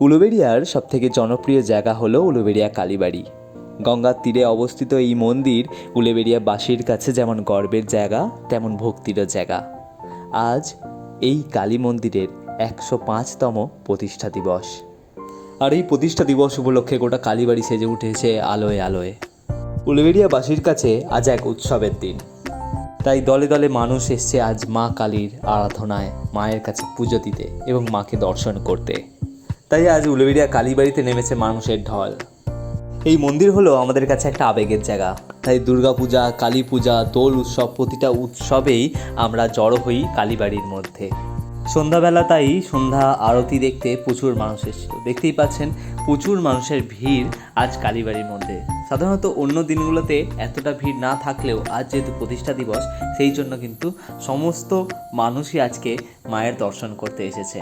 উলুবেড়িয়ার সবথেকে জনপ্রিয় জায়গা হলো উলুবেড়িয়া কালীবাড়ি। গঙ্গার তীরে অবস্থিত এই মন্দির উলুবেড়িয়া বাসীর কাছে যেমন গর্বের জায়গা, তেমন ভক্তিরও জায়গা। আজ এই কালী মন্দিরের একশো পাঁচতম প্রতিষ্ঠা দিবস। আর এই প্রতিষ্ঠা দিবস উপলক্ষে গোটা কালীবাড়ি সেজে উঠেছে আলোয় আলোয়। উলুবেড়িয়াবাসীর কাছে আজ এক উৎসবের দিন। তাই দলে দলে মানুষ এসছে আজ মা কালীর আরাধনায়, মায়ের কাছে পুজো দিতে এবং মাকে দর্শন করতে। তাই আজ উলুবেড়িয়া কালীবাড়িতে নেমেছে মানুষের ঢল। এই মন্দির হলো আমাদের কাছে একটা আবেগের জায়গা। তাই দুর্গাপূজা কালী পূজা, দোল উৎসব প্রতিটা উৎসবেই আমরা জড়ো হই কালীবাড়ির মধ্যে। সন্ধ্যাবেলা তাই সন্ধ্যা আরতি দেখতে প্রচুর মানুষ এসেছিল। দেখতেই পাচ্ছেন প্রচুর মানুষের ভিড় আজ কালীবাড়ির মধ্যে। সাধারণত অন্য দিনগুলোতে এতটা ভিড় না থাকলেও আজ যেহেতু প্রতিষ্ঠা দিবস, সেই জন্য কিন্তু সমস্ত মানুষই আজকে মায়ের দর্শন করতে এসেছে।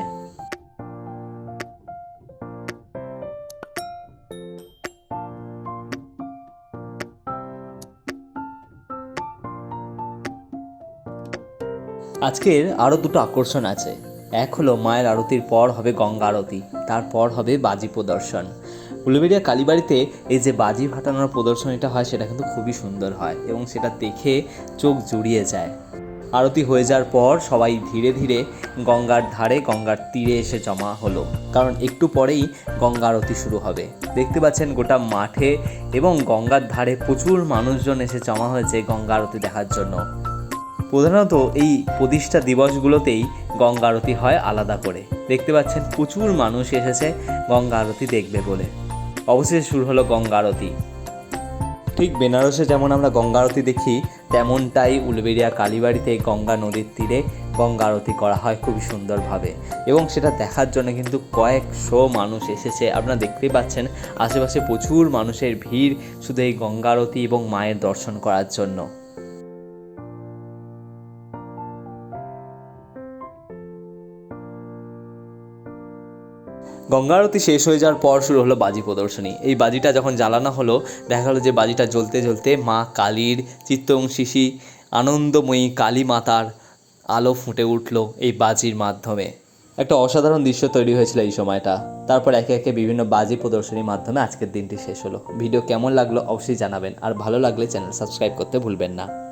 আজকের আরও দুটো আকর্ষণ আছে। এক হলো মায়ের আরতির পর হবে গঙ্গা আরতি, তারপর হবে বাজি প্রদর্শন। উলুবেড়িয়া কালীবাড়িতে এই যে বাজি ফাটানোর প্রদর্শনীটা হয়, সেটা কিন্তু খুবই সুন্দর হয় এবং সেটা দেখে চোখ জুড়িয়ে যায়। আরতি হয়ে যাওয়ার পর সবাই ধীরে ধীরে গঙ্গার ধারে গঙ্গার তীরে এসে জমা হলো। কারণ একটু পরেই গঙ্গা আরতি শুরু হবে। দেখতে পাচ্ছেন গোটা মাঠে এবং গঙ্গার ধারে প্রচুর মানুষজন এসে জমা হয়েছে গঙ্গা আরতি দেখার জন্য। প্রধানত এই প্রতিষ্ঠা দিবসগুলোতেই গঙ্গা আরতি হয় আলাদা করে। দেখতে পাচ্ছেন, প্রচুর মানুষ এসেছে গঙ্গা আরতি দেখবে বলে। অবশেষে শুরু হলো গঙ্গা আরতি। ঠিক বেনারসে যেমন আমরা গঙ্গা আরতি দেখি, তেমনটাই উলবেড়িয়া কালীবাড়িতে গঙ্গা নদীর তীরে গঙ্গা আরতি করা হয় খুবই সুন্দরভাবে। এবং সেটা দেখার জন্য কিন্তু কয়েকশো মানুষ এসেছে। আপনারা দেখতেই পাচ্ছেন, আশেপাশে প্রচুর মানুষের ভিড় শুধু এই গঙ্গা আরতি এবং মায়ের দর্শন করার জন্য। গঙ্গা আরতি শেষ হয়ে যাওয়ার পর শুরু হলো বাজি প্রদর্শনী। এই বাজিটা যখন জ্বালানো হলো, দেখা গেলো যে বাজিটা জ্বলতে জ্বলতে মা কালীর চিত্তং শিশি আনন্দময়ী কালী মাতার আলো ফুটে উঠল এই বাজির মাধ্যমে। একটা অসাধারণ দৃশ্য তৈরি হয়েছিল এই সময়টা। তারপর একে একে বিভিন্ন বাজি প্রদর্শনীর মাধ্যমে আজকের দিনটি শেষ হলো। ভিডিও কেমন লাগল অবশ্যই জানাবেন। আর ভালো লাগলে চ্যানেল সাবস্ক্রাইব করতে ভুলবেন না।